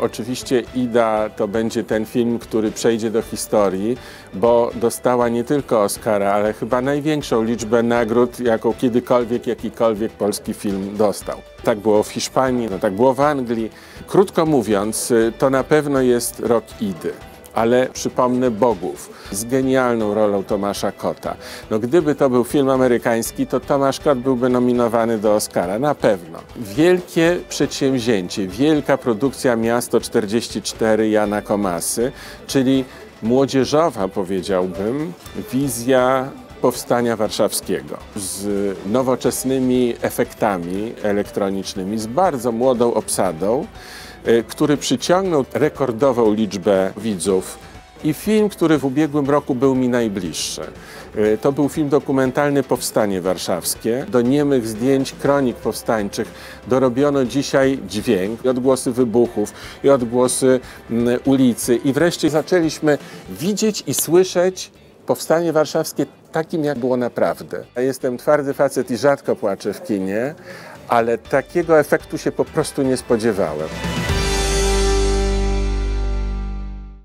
Oczywiście Ida to będzie ten film, który przejdzie do historii, bo dostała nie tylko Oscara, ale chyba największą liczbę nagród, jaką kiedykolwiek jakikolwiek polski film dostał. Tak było w Hiszpanii, no tak było w Anglii. Krótko mówiąc, y, to na pewno jest rok Idy ale przypomnę Bogów z genialną rolą Tomasza Kota. No gdyby to był film amerykański, to Tomasz Kot byłby nominowany do Oscara, na pewno. Wielkie przedsięwzięcie, wielka produkcja Miasto 44 Jana Komasy, czyli młodzieżowa powiedziałbym, wizja powstania warszawskiego z nowoczesnymi efektami elektronicznymi, z bardzo młodą obsadą, który przyciągnął rekordową liczbę widzów. I film, który w ubiegłym roku był mi najbliższy. Y, To był film dokumentalny Powstanie Warszawskie. Do niemych zdjęć kronik powstańczych dorobiono dzisiaj dźwięk, i odgłosy wybuchów, i odgłosy mm, ulicy. I wreszcie zaczęliśmy widzieć i słyszeć Powstanie Warszawskie takim, jak było naprawdę. Ja jestem twardy facet i rzadko płaczę w kinie, ale takiego efektu się po prostu nie spodziewałem.